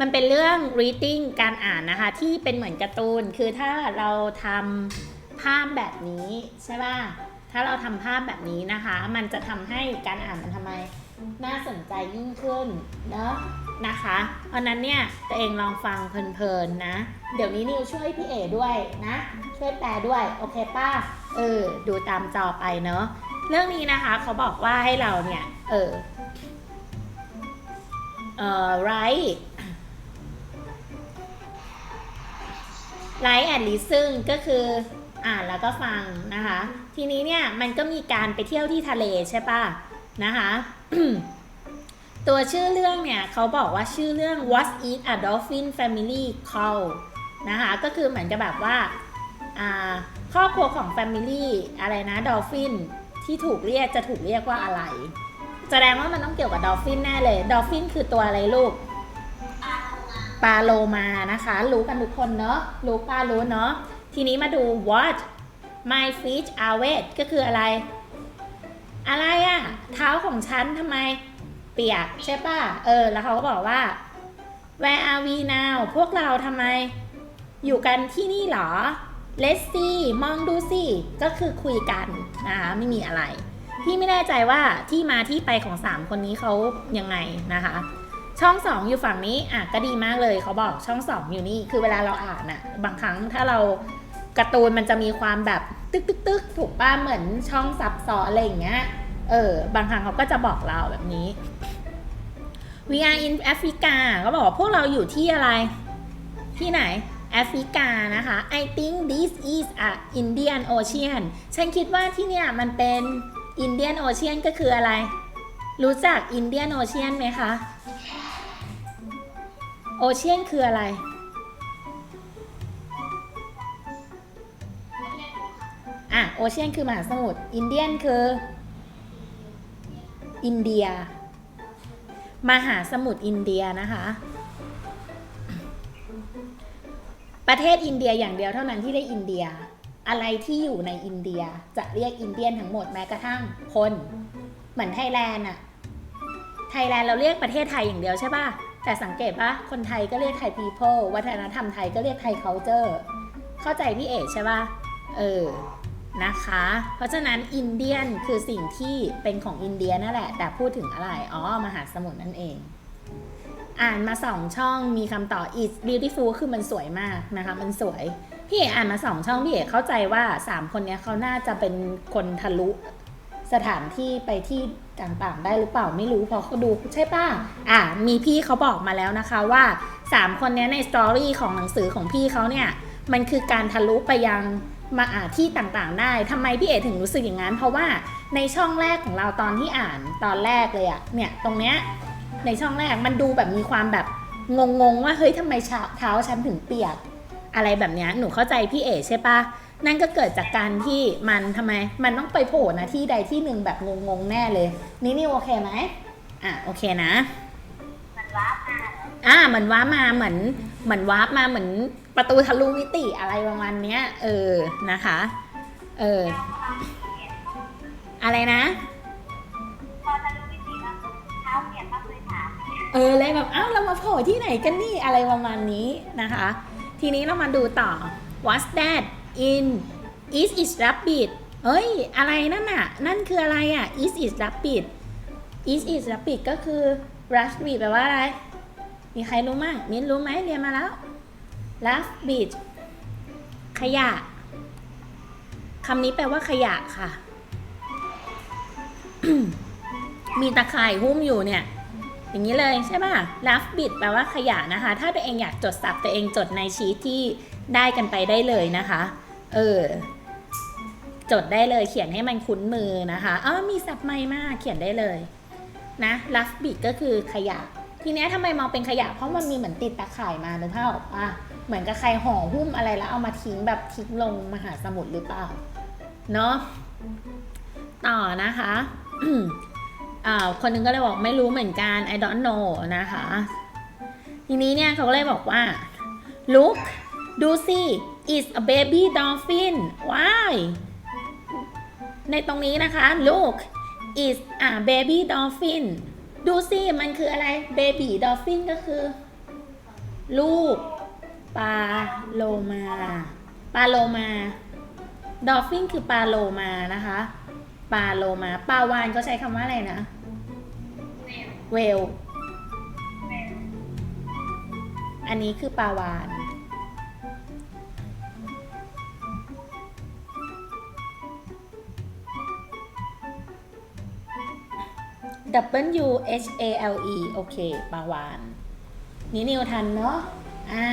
มันเป็นเรื่อง reading การอ่านนะคะ ที่เป็นเหมือนการ์ตูน คือถ้าเราทำภาพแบบนี้ใช่ป่ะ ถ้าเราทำภาพแบบนี้นะคะ มันจะทำให้การอ่านมันทำไม น่าสนใจยิ่งขึ้นเนอะนะคะเพราะนั้นเนี่ยตัวเองลองฟังเพลินๆนะ เดี๋ยวนี้นิวช่วยพี่เอด้วยนะ ช่วยแปลด้วย โอเคป้าเออ ดูตามจอไปเนอะเรื่องนี้นะคะเขาบอกว่าให้เราเนี่ย เออ เอ่อ write write and listen ก็คืออ่านแล้วก็ฟังนะคะ ทีนี้เนี่ยมันก็มีการไปเที่ยวที่ทะเลใช่ป่ะนะคะตัวชื่อเรื่องเนี่ยเขาบอกว่าชื่อเรื่อง What is a dolphin family call นะคะก็คือเหมือนกับแบบว่าครอบครัวของ Family อะไรนะ Dolphin ที่ถูกเรียกจะถูกเรียกว่าอะไร แสดงว่ามันต้องเกี่ยวกับดอลฟินแน่เลยดอลฟินคือตัวอะไรลูก ปลาโลมานะคะ รู้กันทุกคนเนาะรู้ปลารู้เนาะทีนี้มาดู what my feet are wet ก็คืออะไร อะไรอะเท้าของฉันทำไมเปียกใช่ป่ะ เออ แล้วเขาก็บอกว่า where are we now พวกเราทำไม อยู่กันที่นี่เหรอ let's see มองดูสิ ก็คือคุยกันนะคะไม่มีอะไร พี่ไม่แน่ใจว่าที่มาที่ไปของ 3 คนนี้เขายังไงนะคะ ช่อง2องอยู่ฝั่งนี้อะก็ดีมากเลยเขาบอกช่อง2องอยู่นี่คือเวลาเราอ่านอะบางครั้งถ้าเราการ์ตูนมันจะมีความแบบตึกตึกตึกถูกป้าเหมือนช่องซับซ้อนอะไรอย่างเงี้ยเออบางครั้งเขาก็จะบอกเราแบบนี้ we are in Africa ก็บอกว่าพวกเราอยู่ที่อะไร ที่ไหนแอฟริกานะคะ I think this is a Indian Ocean ฉันคิดว่าที่เนี่ยมันเป็น Indian Ocean ก็คืออะไร รู้จัก Indian Ocean ไหมคะ Ocean คืออะไร อะ Ocean คือมหาสมุทร Indian คือ อินเดีย มหาสมุทรอินเดียนะคะ ประเทศอินเดียอย่างเดียวเท่านั้นที่ได้อินเดีย อะไรที่อยู่ในอินเดียจะเรียกอินเดียนทั้งหมดแม้กระทั่งคน เหมือนไทยแลนด์อะไทยแลนด์เราเรียกประเทศไทยอย่างเดียวใช่ป่ะ แต่สังเกตปะคนไทยก็เรียกไทย people วัฒนธรรมไทยก็เรียกไทย culture เข้าใจพี่เอกใช่ปะเออนะคะ เพราะฉะนั้นอินเดียนคือสิ่งที่เป็นของอินเดียนั่นแหละ แต่พูดถึงอะไร อ๋อ มหาสมุทรนั่นเอง อ่านมาสองช่องมีคำต่อ is beautiful คือมันสวยมากนะคะ มันสวย พี่เอกอ่านมาสองช่อง พี่เอกเข้าใจว่าสามคนนี้เขาน่าจะเป็นคนทะลุสถานที่ไปที่ ต่างๆ ได้หรือเปล่าไม่รู้เพราะเขาดูใช่ป่ะอ่ามีพี่เขาบอกมาแล้วนะคะว่าสามคนนี้ในสตอรี่ของหนังสือของพี่เขาเนี่ยมันคือการทะลุไปยังมาอ่าที่ต่างๆ ได้ทำไมพี่เอถึงรู้สึกอย่างนั้น เพราะว่าในช่องแรกของเราตอนที่อ่านตอนแรกเลยอะเนี่ยตรงเนี้ยในช่องแรกมันดูแบบมีความแบบงงๆว่าเฮ้ยทำไมเท้าเท้าฉันถึงเปียก อะไรแบบเนี้ยหนูเข้าใจพี่เอใช่ปะ นั่นก็เกิดจากการที่มันทำไม มันต้องไปโผล่นะที่ใดที่หนึ่งแบบงงๆแน่เลย นี่นี่โอเคไหมอะโอเคนะมันว้ามาอ่าเหมือนว้าร์ปมาเหมือนเหมือนวาร์ปมาเหมือนประตูทะลุมิติอะไรประมาณเนี้ย เออนะคะ เออแล้วพอเปลี่ยนอะไรนะพอจะรู้วิธีว่าเท้าเปลี่ยนมาเลยถามเออเลยแบบอ้าวเรามาโผล่ที่ไหนกันนี่อะไรประมาณนี้นะคะ ทีนี้เรามาดูต่อ what's that in is it rabbit เอ้ย อะไรนั่นน่ะ นั่นคืออะไรอะ is it rabbit is it rabbit ก็คือ rabbit แปลว่าอะไร มีใครรู้มั่งมิ้นรู้ไหมเรียนมาแล้ว rabbit ขยะคำนี้แปลว่าขยะค่ะ มีตะข่ายหุ้มอยู่เนี่ย อย่างนี้เลยใช่ป่ะ laugh bit แปลว่าขยะนะคะ ถ้าตัวเองอยากจดศัพท์ตัวเองจดในชีทที่ได้กันไปได้เลยนะคะ เออ จดได้เลยเขียนให้มันคุ้นมือนะคะอ๋อมีศัพท์ใหม่มากเขียนได้เลยนะ laugh bit ก็คือขยะ ทีเนี้ยทำไมมองเป็นขยะ เพราะมันมีเหมือนติดตะข่ายมาหรือเปล่าอะเหมือนกับใครห่อหุ้มอะไรแล้วเอามาทิ้งแบบทิ้งลงมหาสมุทรหรือเปล่า เนาะต่อนะคะอ่าคนหนึงก็เลยบอกไม่รู้เหมือนกัน I don't know นะคะ ทีนี้เนี่ยเขาก็เลยบอกว่า look ดูสิ is a baby dolphin why ในตรงนี้นะคะ look is a baby dolphin ดูสิมันคืออะไร baby dolphin ก็คือ ลูกปลาโลมาปลาโลมาดอฟฟินคือปลาโลมานะคะปลาโลมาปลาวานก็ใช้คำว่าอะไรนะเวลอันนี้คือปลาวาน W H A L E โอเคปลาวานนี่นิวทันเนาะอ่า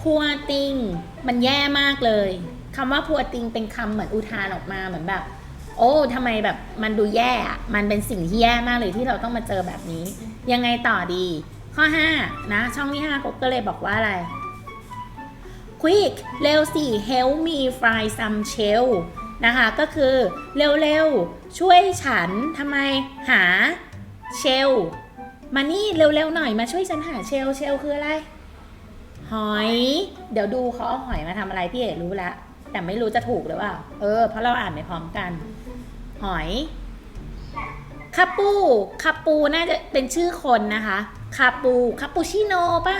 พัวติงมันแย่มากเลยคำว่าพัวติงเป็นคำเหมือนอุทานออกมาเหมือนแบบ โอ้ทำไมแบบมันดูแย่อะมันเป็นสิ่งที่แย่มากเลยที่เราต้องมาเจอแบบนี้ ยังไงต่อดี ข้อ 5 นะ ช่องที่5ก็เลยบอกว่าอะไร quick เร็วสิ help me fry some shell นะคะ ก็คือเร็วๆ ช่วยฉันทำไมหาเชล มานี่เร็วๆหน่อยมาช่วยฉันหาเชล เชลคืออะไร หอย เดี๋ยวดูเขาเอาหอยมาทำอะไรพี่เอ๋รู้ล้วแต่ไม่รู้จะถูกหรือเปล่า เออ เพราะเราอ่านไม่พร้อมกัน หอยคาปูคาปูน่าจะเป็นชื่อคนนะคะคาปูคาปูชิโน่ปะ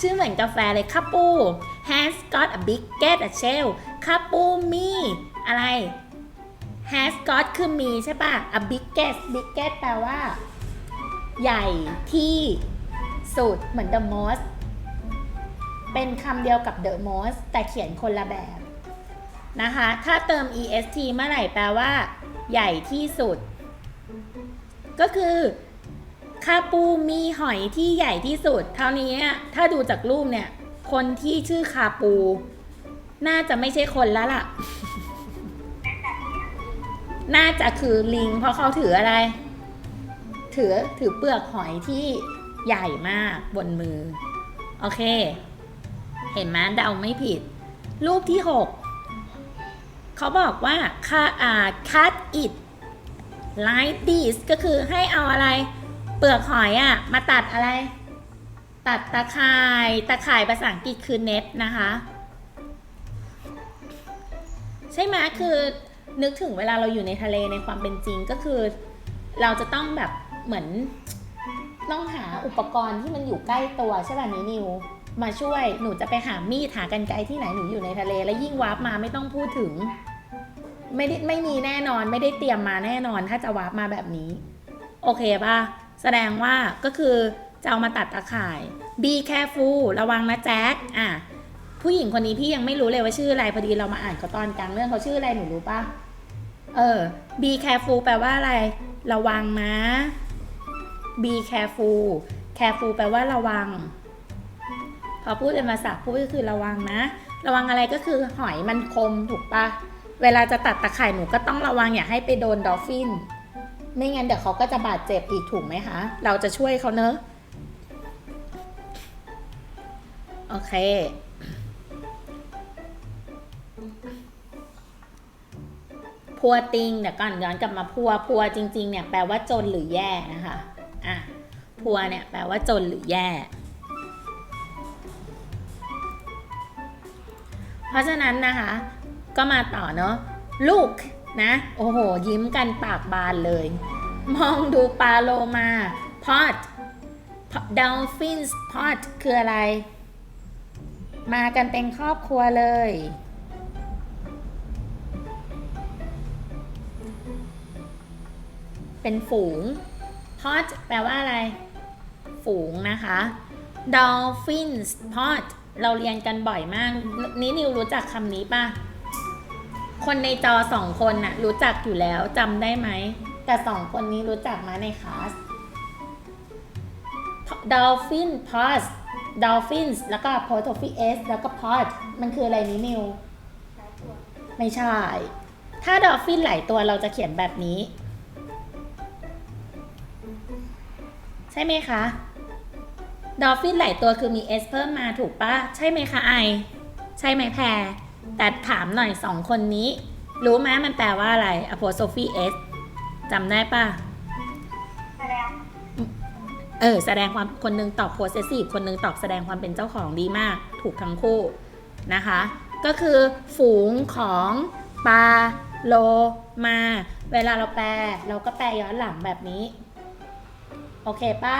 ชื่อเหมือนกาแฟเลยคาปู has got a big get a shell คาปูมีอะไร has got คือมีใช่ปะ a biggest biggest แปลว่า ใหญ่ที่สุดเหมือน the most เป็นคำเดียวกับ the most แต่เขียนคนละแบบนะคะ ถ้าเติม est เมื่อไหร่แปลว่า ใหญ่ที่สุด ก็คือคาปูมีหอยที่ใหญ่ที่สุด เท่านี้ถ้าดูจากรูปเนี่ย คนที่ชื่อคาปู น่าจะไม่ใช่คนแล้วล่ะ น่าจะคือลิง เพราะเขาถืออะไร ถือถือเปลือกหอยที่ใหญ่มากบนมือ โอเค เห็นไหมเดาไม่ผิด รูปที่6เขาบอกว่าค่าอ่า cut it like this ก็คือให้เอาอะไร เปลือกหอยอะมาตัดอะไร ตัดตะข่ายตะข่ายภาษาอังกฤษคือ net นะคะ ใช่ไหมคือ นึกถึงเวลาเราอยู่ในทะเลในความเป็นจริงก็คือ เราจะต้องแบบเหมือนต้องหาอุปกรณ์ที่มันอยู่ใกล้ตัวใช่ป่ะนินิว มาช่วยหนูจะไปหามีดหากันไกรที่ไหนหนูอยู่ในทะเล แล้วยิ่งวาร์ปมาไม่ต้องพูดถึง ไม่ได้ไม่มีแน่นอนไม่ได้เตรียมมาแน่นอนถ้าจะวาร์ปมาแบบนี้ โอเคป่ะแสดงว่าก็คือจะเอามาตัดตะข่าย be careful ระวังนะแจ็คอะผู้หญิงคนนี้พี่ยังไม่รู้เลยว่าชื่ออะไรพอดีเรามาอ่านเขาตอนกลางเรื่องเขาชื่ออะไรหนูรู้ป่ะ เออ be careful แปลว่าอะไร ระวังนะ be careful careful แปลว่าระวัง พอพูดเป็นภาษาพูดก็คือระวังนะ ระวังอะไรก็คือหอยมันคมถูกปะเวลาจะตัดตะข่ายหนูก็ต้องระวังอย่าให้ไปโดนดอลฟิน ไม่งั้นเดี๋ยวเขาก็จะบาดเจ็บอีกถูกไหมคะ เราจะช่วยเขาเนอะ โอเค พัวติงเดี๋ยวก่อนย้อนกลับมาพัวพัวจริง ๆ เนี่ยแปลว่าจนหรือแย่นะคะอะพัวเนี่ยแปลว่าจนหรือแย่ เพราะฉะนั้นนะคะ ก็มาต่อเนาะ look นะโอ้โห ยิ้มกันปากบานเลย มองดูปลาโลมา pot dolphins pot คืออะไร มากันเป็นครอบครัวเลย เป็นฝูง pot แปลว่าอะไร ฝูงนะคะ dolphins pot เราเรียนกันบ่อยมาก นี่นิวรู้จักคำนี้ป่ะ คนในจอสองคนน่ะรู้จักอยู่แล้วจำได้ไหม แต่สองคนนี้รู้จักมาในคลาส dolphin pot dolphins แล้วก็ p o t o p h i s แล้วก็ pot มันคืออะไรนี้นิว ไม่ใช่ ถ้า dolphin หลายตัวเราจะเขียนแบบนี้ ช่ไหมคะ ดอฟฟินหลายตัวคือมี S เพิ่มมาถูกปะใช่ไหมคะไอ ใช่ไหมแพร แต่ถามหน่อยสองคนนี้ รู้ไหมมันแปลว่าอะไร apostrophe S จำได้ปะแสดง เออ แสดงความคนหนึงตอบ possessive คนหนึงตอบแสดงความเป็นเจ้าของดีมาก ถูกทั้งคู่นะคะ ก็คือฝูงของปลาโลมา เวลาเราแปล เราก็แปลย้อนหลังแบบนี้ โอเคปะ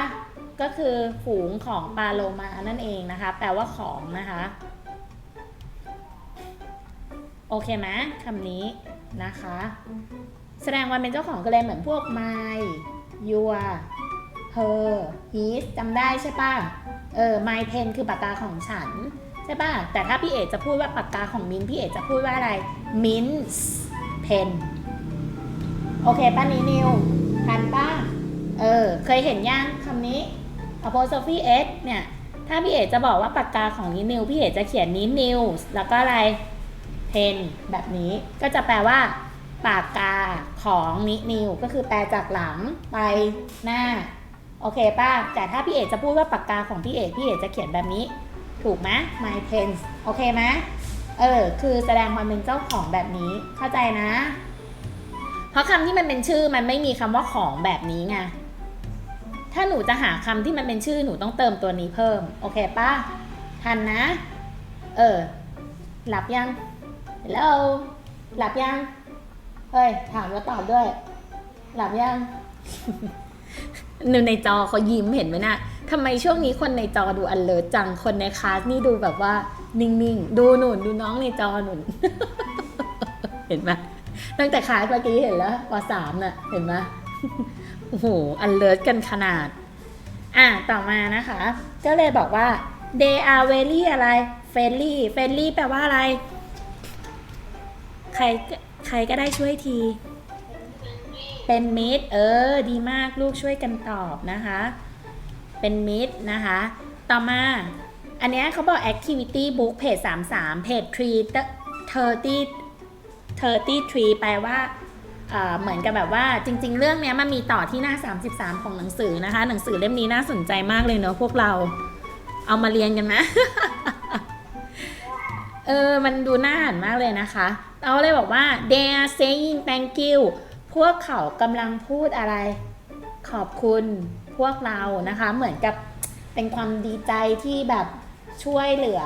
ก็คือฝูงของปลาโลมานั่นเองนะคะ แปลว่าของนะคะ โอเคไหมคำนี้นะคะ แสดงควาเป็นเจ้าของก็เลยเหมือนพวก my your her his จำได้ใช่ป่ะเออ my pen คือปากกาของฉัน ใช่ป่ะแต่ถ้าพี่เอกจะพูดว่าปากกาของมิ้นพี่เอกจะพูดว่าอะไร min's pen โอเคป้านี้นิวทันป้า เออ เคยเห็นย่างคำนี้ apostrophe s เนี่ย ถ้าพี่เอกจะบอกว่าปากกาของนินิวพี่เอกจะเขียนนิ้นิวแล้วก็อะไรเพนแบบนี้ ก็จะแปลว่าปากกาของนินิวก็คือแปลจากหลังไปหน้า โอเคป้าแต่ถ้าพี่เอกจะพูดว่าปากกาของพี่เอกพี่เอกจะเขียนแบบนี้ ถูกไหม my pens โอเคไหมเออ คือแสดงความเป็นเจ้าของแบบนี้ เข้าใจนะ เพราะคำที่มันเป็นชื่อมันไม่มีคำว่าของแบบนี้ไง ถ้าหนูจะหาคำที่มันเป็นชื่อหนูต้องเติมตัวนี้เพิ่ม โอเคป้าทันนะ เออ หลับยัง Hello หลับยัง เฮ้ย ถามแล้วตอบด้วย หลับยังหนูในจอเขายิ้มเห็นไหมนะ่ะทำไมช่วงนี้คนในจอดูอันเลิศจัง คนในคลาสนี่ดูแบบว่า นิ่งๆ ดูหนุนดูน้องในจอหนุน เห็นไหมตั้งแต่คลาสเมื่อกี้เห็นแล้วปสามน่ะ เห็นไหม โอ้โหอันเลิศกันขนาด อะต่อมานะคะ ก็เลยบอกว่า they are very อะไร friendly friendly แปลว่าอะไร ใครใครก็ได้ช่วยที เป็นมิตร เออ ดีมากลูกช่วยกันตอบนะคะ เป็นมิตรนะคะ ต่อมา อันเนี้ยเขาบอก activity book page 33 page 3 30 33 แปลว่า เหมือนกับแบบว่าจริง ๆ เรื่องนี้มันมีต่อที่หน้า 33 ของหนังสือนะคะ หนังสือเล่มนี้น่าสนใจมากเลยเนอะพวกเราเอามาเรียนกันนะเออ มันดูน่าอ่านมากเลยนะคะ เอาเลยบอกว่า they are saying thank you พวกเขากำลังพูดอะไร ขอบคุณพวกเรานะคะ เหมือนกับเป็นความดีใจที่แบบช่วยเหลือ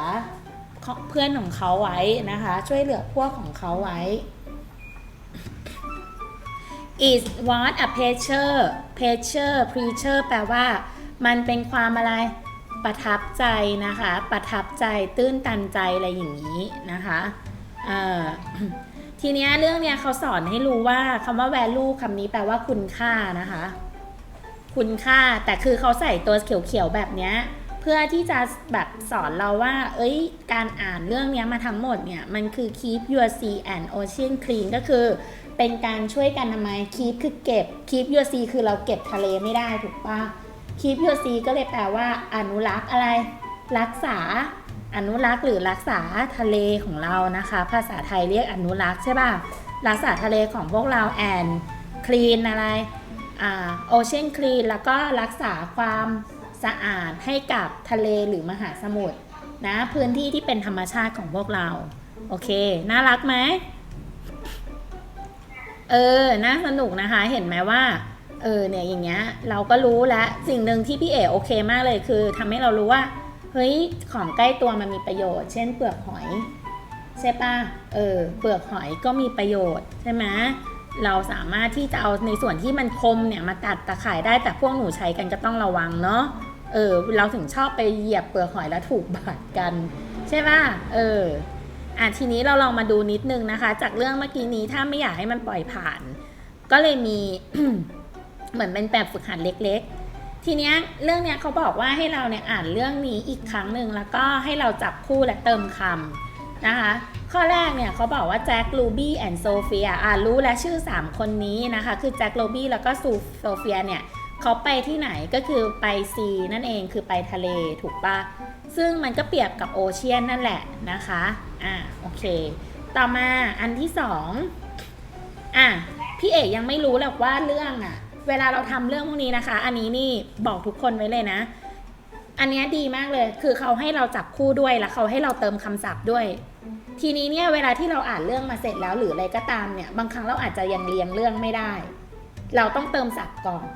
เพื่อนของเขาไว้นะคะ ช่วยเหลือพวกของเขาไว้ is what a pleasure pleasure pleasure แปลว่า มันเป็นความอะไร ประทับใจนะคะ ประทับใจ ตื้นตันใจอะไรอย่างนี้นะคะทีเนี้ยเรื่องเนี้ยเขาสอนให้รู้ว่าคำว่า value คำนี้แปลว่าคุณค่านะคะ คุณค่า แต่คือเขาใส่ตัวเขียวๆแบบเนี้ย เพื่อที่จะแบบสอนเราว่า เอ้ย การอ่านเรื่องนี้มาทั้งหมดเนี่ย มันคือ keep your sea and ocean clean ก็คือ เป็นการช่วยกันทำไม keep คือเก็บ keep your sea คือเราเก็บทะเลไม่ได้ถูกปะ keep your sea ก็เลยแปลว่า อนุรักษ์อะไร รักษา อนุรักษ์หรือรักษาทะเลของเรานะคะ ภาษาไทยเรียกอนุรักษ์ใช่ป่ะ รักษาทะเลของพวกเรา and clean อะไร อ่า ocean clean แล้วก็รักษาความ สะอาดให้กับทะเลหรือมหาสมุทรนะพื้นที่ที่เป็นธรรมชาติของพวกเรา โอเค น่ารักไหมเออ น่าสนุกนะคะ เห็นไหมว่า เออ เนี่ย อย่างเงี้ย เราก็รู้แล้ว สิ่งหนึ่งที่พี่เอ๋โอเคมากเลยคือทำให้เรารู้ว่า เฮ้ย ของใกล้ตัวมันมีประโยชน์ เช่นเปลือกหอย ใช่ปะเออ เปลือกหอยก็มีประโยชน์ใช่ไหมเราสามารถที่จะเอาในส่วนที่มันคมเนี่ยมาตัดตะข่ายได้ แต่พวกหนูใช้กันก็ต้องระวังเนาะ เออเราถึงชอบไปเหยียบเปลือกหอยแล้วถูกบาดกัน ใช่ปะเอออะทีนี้เราลองมาดูนิดนึงนะคะ จากเรื่องเมื่อกี้นี้ถ้าไม่อยากให้มันปล่อยผ่าน ก็เลยมีเหมือนเป็นแบบฝึกหัดเล็ก ๆ ทีเนี้ยเรื่องเนี้ยเขาบอกว่าให้เราเนี่ยอ่านเรื่องนี้อีกครั้งหนึ่งแล้วก็ให้เราจับคู่และเติมคำนะคะ ข้อแรกเนี่ยเขาบอกว่าแจ็คลูบี้แอนด์โซเฟียอ่ารู้และชื่อ 3 คนนี้นะคะ คือแจ็คลูบี้แล้วก็ซูโซเฟียเนี่ย เขาไปที่ไหนก็คือไปซีนั่นเองคือไปทะเลถูกปะซึ่งมันก็เปรียบกับโอเชียนนั่นแหละนะคะอ่าโอเค ต่อมาอันที่สองอะพี่เอกยังไม่รู้หรอกว่าเรื่องอะ เวลาเราทำเรื่องพวกนี้นะคะ อันนี้นี่บอกทุกคนไว้เลยนะ อันเนี้ยดีมากเลย คือเขาให้เราจับคู่ด้วยแล้วเขาให้เราเติมคำศัพท์ด้วย ทีนี้เนี่ยเวลาที่เราอ่านเรื่องมาเสร็จแล้วหรืออะไรก็ตามเนี่ย บางครั้งเราอาจจะยังเรียงเรื่องไม่ได้ เราต้องเติมศัพท์ก่อน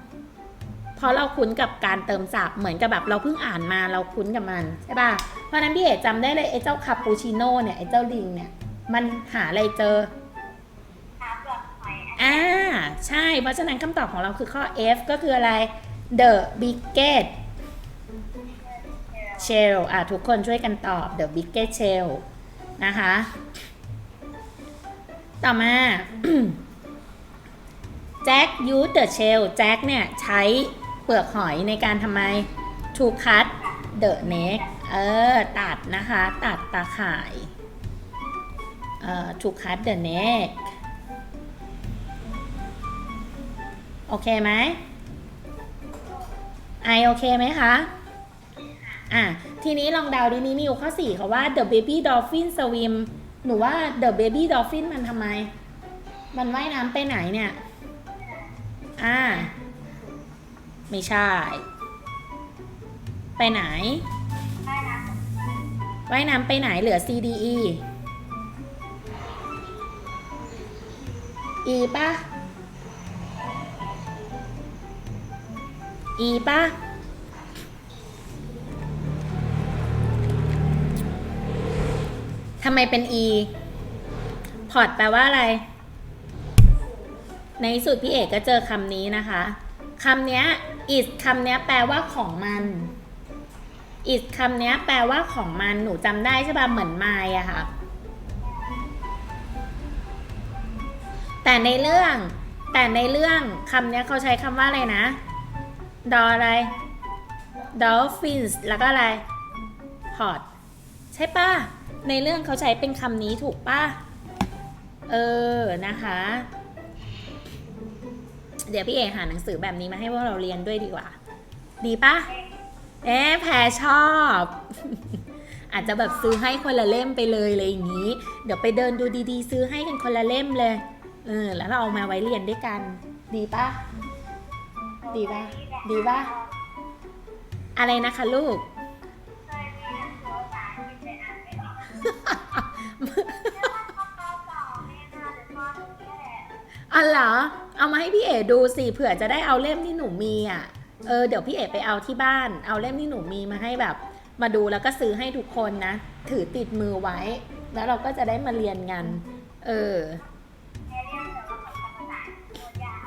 ราะเราคุ้นกับการเติมศัพท์เหมือนกับแบบเราเพิ่งอ่านมาเราคุ้นกับมันใช่ป่ะเพราะฉะนั้นพี่เอกจำได้เลยไอ้เจ้าคาปูชิโน่เนี่ยไอ้เจ้าลิงเนี่ยมันหาอะไรเจอหาเปลือกหอยอ่าใช่เพราะฉะนั้นคำตอบของเราคือข้อ F ก็คืออะไร the biggest shell อะทุกคนช่วยกันตอบ the biggest shell นะคะ ต่อมาแจ็ค use the shell แจ็คเนี่ย ใช้ เปลือกหอยในการทำไม to cut the neck เออ ตัดนะคะ ตัดตาข่าย เอ่อ to cut the neck โอเคไหมไอโอเคไหมคะ อะ ทีนี้ลองเดาดินี่นิวข้อ4เขาว่า the baby dolphin swim หนูว่า the baby dolphin มันทำไม มันว่ายน้ำไปไหนเนี่ย อ่า ไม่ใช่ ไปไหนได้นะว่ายน้ำไปไหนเหลือ CDE E ป่ะ E ป่ะ ทำไมเป็น E พอร์ตแปลว่าอะไร ในสุดพี่เอกก็เจอคำนี้นะคะ คำเนี้ย is คำนี้แปลว่าของมัน is คำนี้แปลว่าของมัน หนูจำได้ใช่ป่ะ เหมือน my อะค่ะ แต่ในเรื่อง แต่ในเรื่องคำนี้เขาใช้คำว่าอะไรนะ ดออะไร dolphins แล้วก็อะไร port ใช่ป่ะ ในเรื่องเขาใช้เป็นคำนี้ถูกป่ะ เออ นะคะ เดี๋ยวพี่เอกหาหนังสือแบบนี้มาให้พวกเราเรียนด้วยดีกว่า ดีป่ะเอ๊ะแพรชอบ อาจจะแบบซื้อให้คนละเล่มไปเลยเลยอย่างนี้ เดี๋ยวไปเดินดูดีๆ ซื้อให้กันคนละเล่มเลย เออ แล้วเราเอามาไว้เรียนด้วยกัน ดีปะดีปะดีปะอะไรนะคะลูกเคยมีหนังสือภาษาอังกฤษแต่อ่านไม่ออกเรื่องข้อสองเนี่ยค่ะหรือ เอามาให้พี่เอ๋ดูสิเผื่อจะได้เอาเล่มที่หนูมีอะเออเดี๋ยวพี่เอ๋ไปเอาที่บ้าน เอาเล่มที่หนูมีมาให้แบบ มาดูแล้วก็ซื้อให้ทุกคนนะ ถือติดมือไว้ แล้วเราก็จะได้มาเรียนกัน เออแค่เรียนแต่ว่าคำภาษาตัวยาก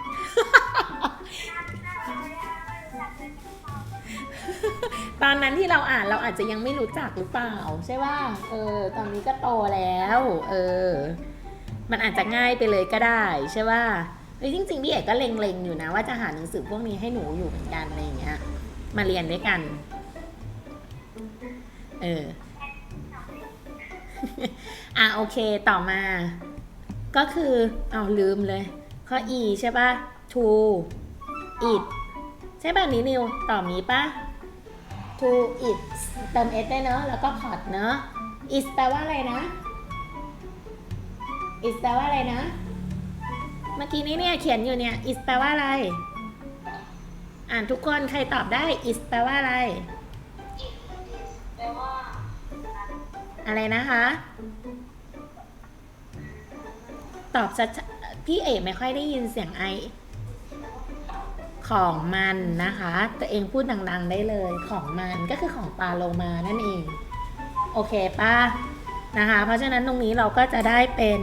น่าเลยอะไม่รู้จักเลยจะเข้าตอนนั้นที่เราอ่านเราอาจจะยังไม่รู้จักหรือเปล่า ใช่ป่ะเออ ตอนนี้ก็โตแล้ว เออ มันอาจจะง่ายไปเลยก็ได้ ใช่ป่ะ เฮ้ยจริงๆพี่เอกก็เล็งๆอยู่นะ ว่าจะหาหนังสือพวกนี้ให้หนูอยู่เหมือนกันอะไรอย่างเงี้ย มาเรียนด้วยกัน เออ อะโอเคต่อมา ก็คือเอาลืมเลย ข้อ e ใช่ป่ะ to it ใช่ป่ะนี้นิวต่อบนี้ป่ะ to it เติม s ได้เนอะแล้วก็ pot เนอะ is แปลว่าอะไรนะ is แปลว่าอะไรนะ เมื่อกี้นี้เนี่ยเขียนอยู่เนี่ย is แปลว่าอะไร อ่านทุกคนใครตอบได้ is แปลว่าอะไร อะไรนะคะ ตอบชัดพี่เอกไม่ค่อยได้ยินเสียงไอ ของมันนะคะ ตัวเองพูดดัง ๆ ได้เลยของมันก็คือของปลาโลมานั่นเอง โอเคป้านะคะ เพราะฉะนั้นตรงนี้เราก็จะได้เป็น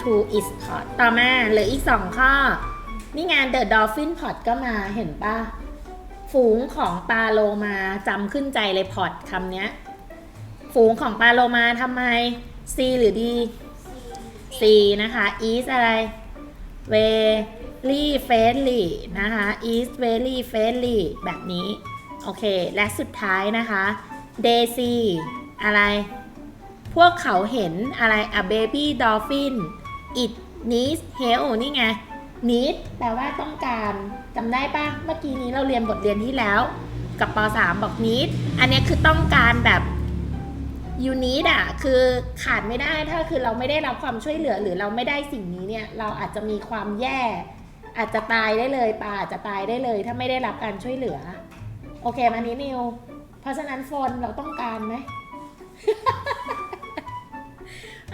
to is pot ต่อมาเหลืออีกสองข้อ นี่งาน the dolphin pot ก็มาเห็นป่ะฝูงของปลาโลมาจำขึ้นใจเลยพอดคำนี้ฝูงของปลาโลมาทำไม C หรือ D C นะคะ is อะไร very friendly นะคะ is very friendly แบบนี้ โอเค และสุดท้ายนะคะ Daisy อะไร พวกเขาเห็นอะไร a baby dolphin it needs help นี่ไง need แปลว่าต้องการจำได้ปะเมื่อกี้นี้เราเรียนบทเรียนที่แล้ว กับป .3 บอก need อันนี้คือต้องการแบบ you need อะคือขาดไม่ได้ถ้าคือเราไม่ได้รับความช่วยเหลือหรือเราไม่ได้สิ่งนี้เนี่ยเราอาจจะมีความแย่ อาจจะตายได้เลยปลาอาจจะตายได้เลย ถ้าไม่ได้รับการช่วยเหลือ โอเคมานี้นิว เพราะฉะนั้นโฟนเราต้องการไหม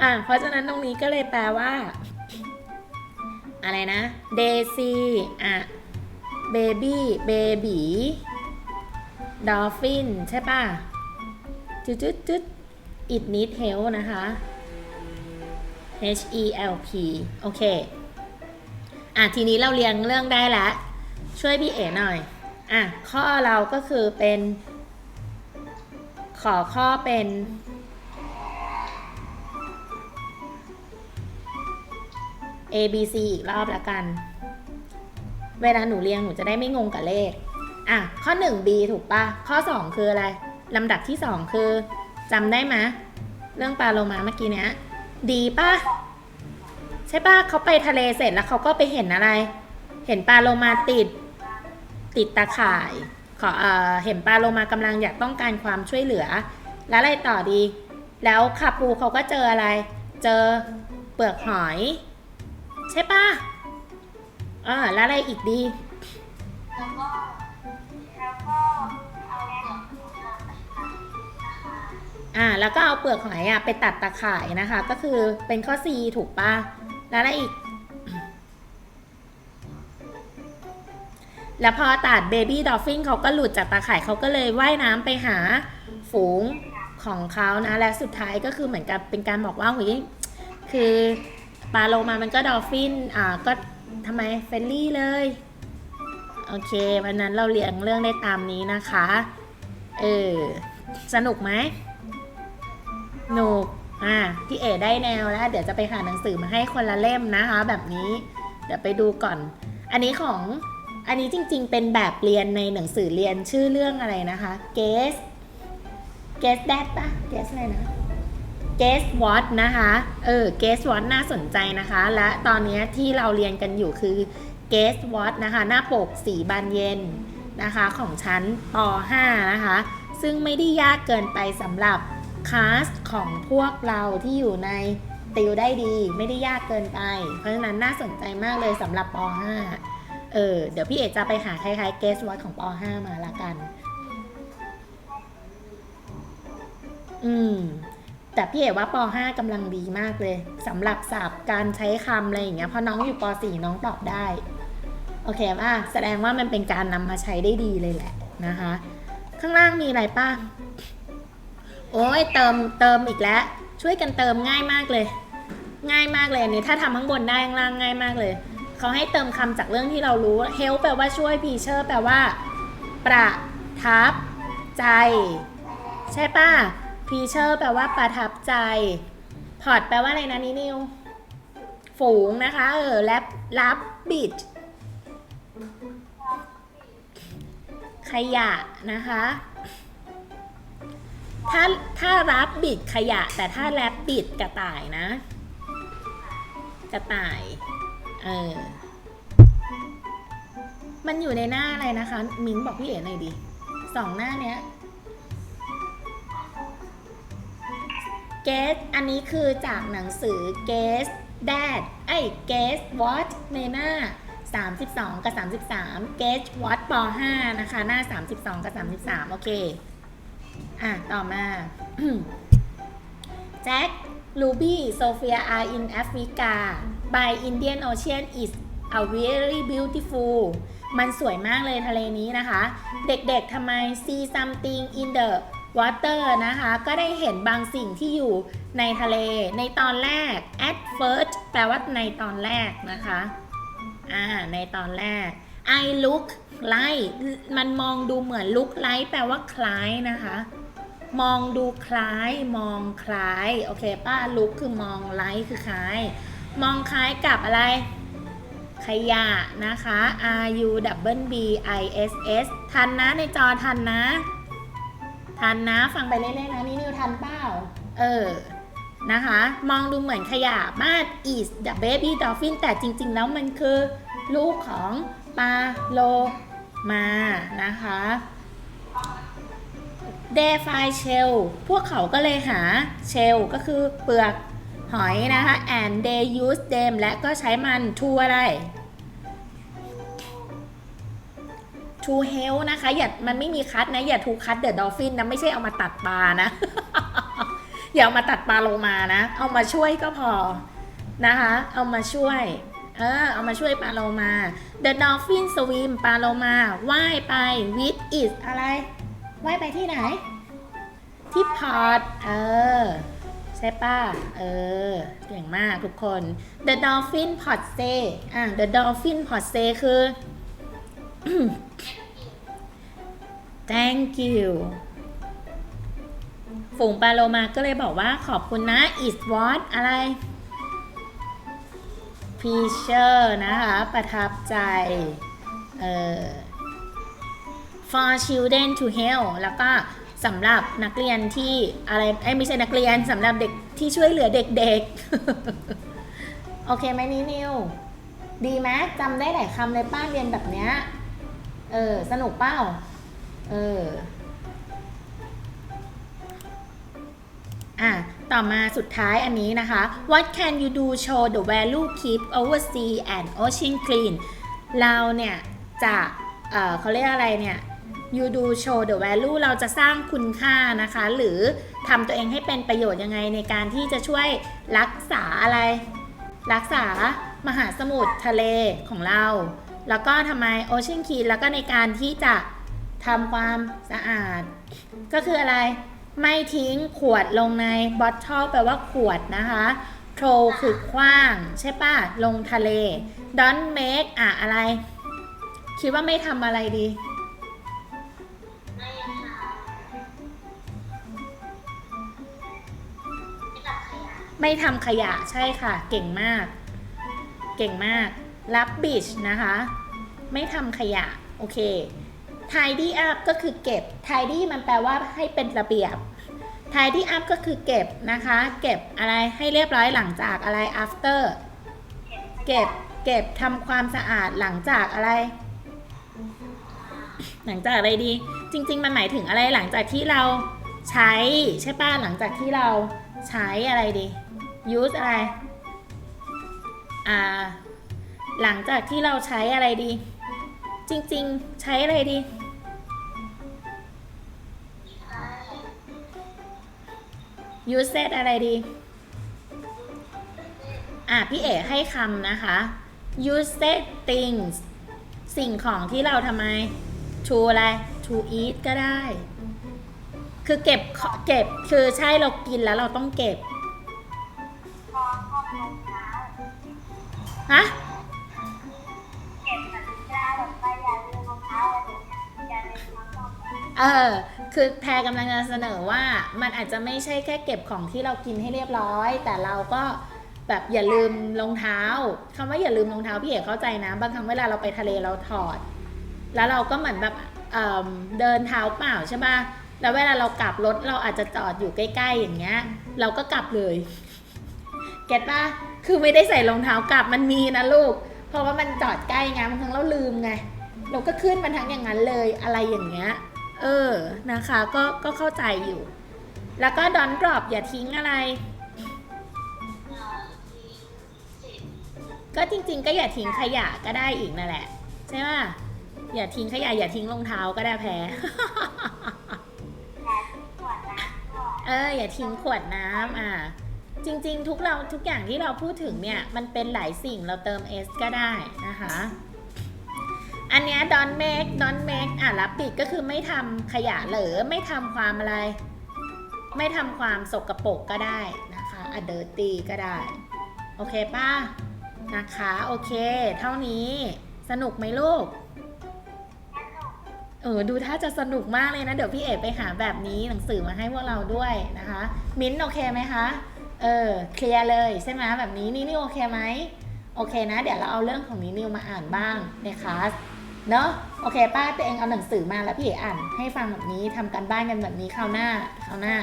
อะเพราะฉะนั้นตรงนี้ก็เลยแปลว่า อะไรนะ Daisy อะ Baby Baby Dolphin ใช่ป่ะ จุดจุดจุด It need help นะคะ H E L P โอเค อะ ทีนี้เราเรียงเรื่องได้แล้ว ช่วยพี่เอ๋หน่อย อะ ข้อเราก็คือเป็น ขอข้อเป็น A B C อีกรอบละกัน เวลาหนูเรียงหนูจะได้ไม่งงกับเลข อะ ข้อ 1 B ถูกปะข้อ 2 คืออะไร ลำดับที่ 2 คือจำได้ไหมเรื่องปลาโลมาเมื่อกี้เนี้ย ดีปะใช่ปะเขาไปทะเลเสร็จแล้วเขาก็ไปเห็นอะไร เห็นปลาโลมาติด ติดตาข่าย ขอเอ่อเห็นปลาโลมากำลังอยากต้องการความช่วยเหลือ แล้วอะไรต่อดี แล้วคาปูเขาก็เจออะไร เจอเปลือกหอย ใช่ปะเออแล้วอะไรอีกดี แล้วก็แล้วก็เอาแรงอ่า แล้วก็เอาเปลือกหอยอะไปตัดตาข่ายนะคะ ก็คือเป็นข้อ C ถูกปะแล้วอะไรอีก แล้วพอตัดเบบี้ดอฟฟินเขาก็หลุดจากตาข่ายเขาก็เลยว่ายน้ำไปหาฝูงของเขานะ และสุดท้ายก็คือเหมือนกับเป็นการบอกว่าเฮ้ยคือ ปลาโลมามันก็ดอฟฟิน อ่า ก็ทำไมเฟรนลี่เลย โอเค วันนั้นเราเรียงเรื่องได้ตามนี้นะคะ เออ สนุกไหมหนุก อะพี่เอได้แนวแล้ว เดี๋ยวจะไปหาหนังสือมาให้คนละเล่มนะคะ แบบนี้ เดี๋ยวไปดูก่อน อันนี้ของ อันนี้จริง ๆ เป็นแบบเรียนในหนังสือเรียนชื่อเรื่องอะไรนะคะ Guess Guess that ปะ Guess อะไรนะ Guess what นะคะ เออ Guess what น่าสนใจนะคะ และตอนนี้ที่เราเรียนกันอยู่คือ Guess what นะคะ หน้าปกสีบานเย็นนะคะของชั้นป .5 นะคะ ซึ่งไม่ได้ยากเกินไปสำหรับคลาสของพวกเราที่อยู่ในติวได้ดีไม่ได้ยากเกินไป เพราะฉะนั้นน่าสนใจมากเลยสำหรับป .5 เออ เดี๋ยวพี่เอกจะไปหาคล้ายๆ guess what ของป .5 มาละกัน อืม แต่พี่เอกว่าป .5 กำลังดีมากเลยสำหรับศัพท์การใช้คำอะไรอย่างเงี้ยพราะน้องอยู่ป .4 น้องตอบได้ โอเคป่ะแสดงว่ามันเป็นการนำมาใช้ได้ดีเลยแหละนะคะ ข้างล่างมีอะไรป่ะโอ้ยเติมเติมอีกแล้ว ช่วยกันเติมง่ายมากเลย ง่ายมากเลยอันนี้ถ้าทำข้างบนได้ข้างล่างง่ายมากเลยเขาให้เติมคำจากเรื่องที่เรารู้ help แปลว่าช่วย feature แปลว่า ประทับใจ ใช่ป่ะ feature แปลว่าประทับใจพอร์ตแปลว่าอะไรนะนี่นิว ฝูงนะคะ เออแลบรับบิดขยะนะคะ ถ้าถ้ารับบิดขยะ แต่ถ้าแลบบิดกระต่ายนะ กระต่าย เออ มันอยู่ในหน้าอะไรนะคะ มิ้นบอกพี่เอ๋หน่อยดิสองหน้าเนี้ย Guess อันนี้คือจากหนังสือ Guess That ไอ้ Guess What ในหน้า 32 กับ 33 Guess What ป .5 นะคะ หน้า 32 กับ 33 โอเค อะ ต่อมา Jack Ruby Sophia are in Africa by Indian Ocean is a very beautiful มันสวยมากเลยทะเลนี้นะคะ เด็กๆทำไม see something in the water นะคะ ก็ได้เห็นบางสิ่งที่อยู่ในทะเล ในตอนแรก at first แปลว่าในตอนแรกนะคะ อ่า ในตอนแรก I look like มันมองดูเหมือน look like แปลว่าคล้ายนะคะ มองดูคล้าย มองคล้าย โอเคป้า look คือมอง like คือคล้าย มองคล้ายกับอะไรขยะนะคะ R U W B I S S ทันนะในจอทันนะ ทันนะ ฟังไปเรื่อยๆนะนี่นิวทันเปล่าเออนะคะ มองดูเหมือนขยะบ้าน is the baby dolphin แต่จริง ๆ แล้วมันคือ ลูกของปลาโลมานะคะ they find shell พวกเขาก็เลยหา shell ก็คือเปลือกหอยนะคะ and they use them และก็ใช้มัน to อะไร to help นะคะ อย่ามันไม่มีคัดนะ อย่า to cut the dolphin นะ ไม่ใช่เอามาตัดปลานะ อย่าเอามาตัดปลาโลมานะ เอามาช่วยก็พอนะคะ เอามาช่วย เออ เอามาช่วยปลาโลมา the dolphin swim ปลาโลมาว่ายไป with it อะไรว่ายไปที่ไหน ที่พอร์ตเออใช่ป่ะเออเก่งมากทุกคน the dolphin pot say อะ the dolphin pot say คือ thank you ฝูงปลาโลมาก็เลยบอกว่าขอบคุณนะ is what อะไร pleasure นะคะ ประทับใจ เอ่อ for children to help แล้วก็สำหรับนักเรียนที่อะไรไอ้ไม่ใช่นักเรียนสำหรับเด็กที่ช่วยเหลือเด็กๆ โอเคไหมนี่นิว ดีไหมจำได้หลายคำเลยป้าเรียนแบบเนี้ย เออ สนุกเป้าเออ อะ ต่อมาสุดท้ายอันนี้นะคะ What can you do show the value keep oversea and ocean clean เราเนี่ยจะเออเขาเรียกอะไรเนี่ย you do show the value เราจะสร้างคุณค่านะคะ หรือทำตัวเองให้เป็นประโยชน์ยังไงในการที่จะช่วยรักษาอะไร รักษามหาสมุทรทะเลของเรา แล้วก็ทำไม ocean clean แล้วก็ในการที่จะทำความสะอาด ก็คืออะไรไม่ทิ้งขวดลงใน bottle แปลว่าขวดนะคะ throw คือคว้าง ใช่ป่ะ ลงทะเล don't make อะอะไร คิดว่าไม่ทำอะไรดี ไม่ค่ะไม่ตัดขยะไม่ทำขยะใช่ค่ะ เก่งมาก เก่งมาก รับบิชนะคะ ไม่ทำขยะ โอเค tidy up ก็คือเก็บ tidy มันแปลว่าให้เป็นระเบียบ tidy up ก็คือเก็บนะคะ เก็บอะไรให้เรียบร้อยหลังจากอะไร after เก็บ เก็บทำความสะอาดหลังจากอะไร หลังจากอะไรดี จริง ๆ มันหมายถึงอะไรหลังจากที่เราใช้ใช่ป่ะหลังจากที่เราใช้อะไรดี use อะไร อ่า หลังจากที่เราใช้อะไรดี จริงๆ ใช้อะไรดี use set อะไรดี อะ พี่เอ๋ให้คำนะคะ use set things สิ่งของที่เราทำไม to อะไร to eat ก็ได้ คือเก็บเก็บคือใช่เรากินแล้วเราต้องเก็บพอเข้าไปรองเท้าฮะ เออ คือแพรกำลังจะเสนอว่ามันอาจจะไม่ใช่แค่เก็บของที่เรากินให้เรียบร้อย แต่เราก็แบบอย่าลืมรองเท้าคำว่าอย่าลืมรองเท้าพี่เอกเข้าใจนะ บางครั้งเวลาเราไปทะเลเราถอด แล้วเราก็เหมือนแบบเเดินเท้าเปล่าใช่ปะแล้วเวลาเรากลับรถเราอาจจะจอดอยู่ใกล้ ๆ อย่างเงี้ย เราก็กลับเลยเก็ตปะคือไม่ได้ใส่รองเท้ากลับมันมีนะลูก เพราะว่ามันจอดใกล้ไงบางครั้งเราลืมไงเราก็ขึ้นมันทั้งอย่างนั้นเลยอะไรอย่างเงี้ย เออนะคะก็ก็เข้าใจอยู่ แล้วก็ดอนดรอปอย่าทิ้งอะไร ก็จริง ๆ ก็อย่าทิ้งขยะก็ได้อีกนั่นแหละ ใช่ไหมอย่าทิ้งขยะอย่าทิ้งรองเท้าก็ได้แพ้เอออย่าทิ้งขวดน้ำอะจริง ๆ ทุกเราทุกอย่างที่เราพูดถึงเนี่ย มันเป็นหลายสิ่งเราเติม s ก็ได้นะคะ อันเนี้ย don't make don't make อะรับปิดก็คือไม่ทำขยะหรือไม่ทำความอะไร ไม่ทำความสกรปรกก็ได้นะคะ a dirty ก็ได้ โอเคป่ะนะคะ โอเค เท่านี้สนุกไหมลูกเออดูถ้าจะสนุกมากเลยนะ เดี๋ยวพี่เอกไปหาแบบนี้หนังสือมาให้พวกเราด้วยนะคะ มิ้นโอเคไหมคะ เออเคลียร์เลยใช่ไหมแบบนี้นี่นี่โอเคไหมโอเคนะ เดี๋ยวเราเอาเรื่องของนินิวมาอ่านบ้างในคลาส เนาะโอเคป้าตัวเองเอาหนังสือมาแล้วพี่เออ่านให้ฟังแบบนี้ทำกันบ้านกันแบบนี้คราวหน้าคราวหน้า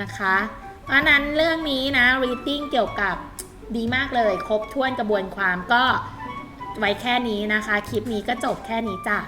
นะคะ เพราะฉะนั้นเรื่องนี้นะ reading เกี่ยวกับดีมากเลย ครบถ้วนกระบวนความก็ไว้แค่นี้นะคะ คลิปนี้ก็จบแค่นี้จ้ะ